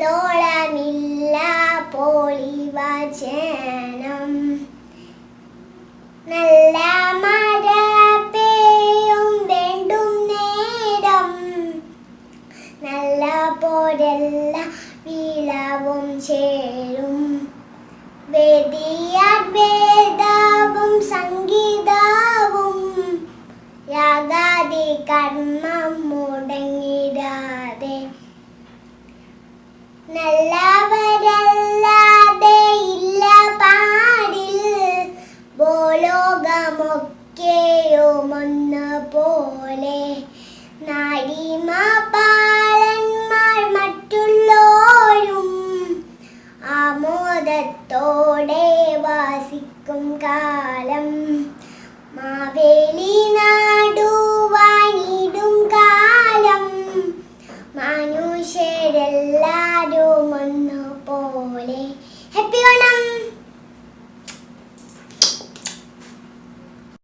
കല്ലോളമില്ല പോളിവചനം നല്ല മഴ വേണ്ടും നേരം. നല്ല പോരല്ല വീളവും ചേരും. വേദിയാൽ സംഗീതാവും. യാഗാദി കർമ്മം നല്ലവരല്ലാതെ ഇല്ല പാടിൽ. ഭൂലോകമൊക്കെയും ഒന്ന് പോലെ. നാടിമാപാലന്മാർ മറ്റുള്ളോരും ആമോദത്തോടെ വാസിക്കും കാലം. മാവേലി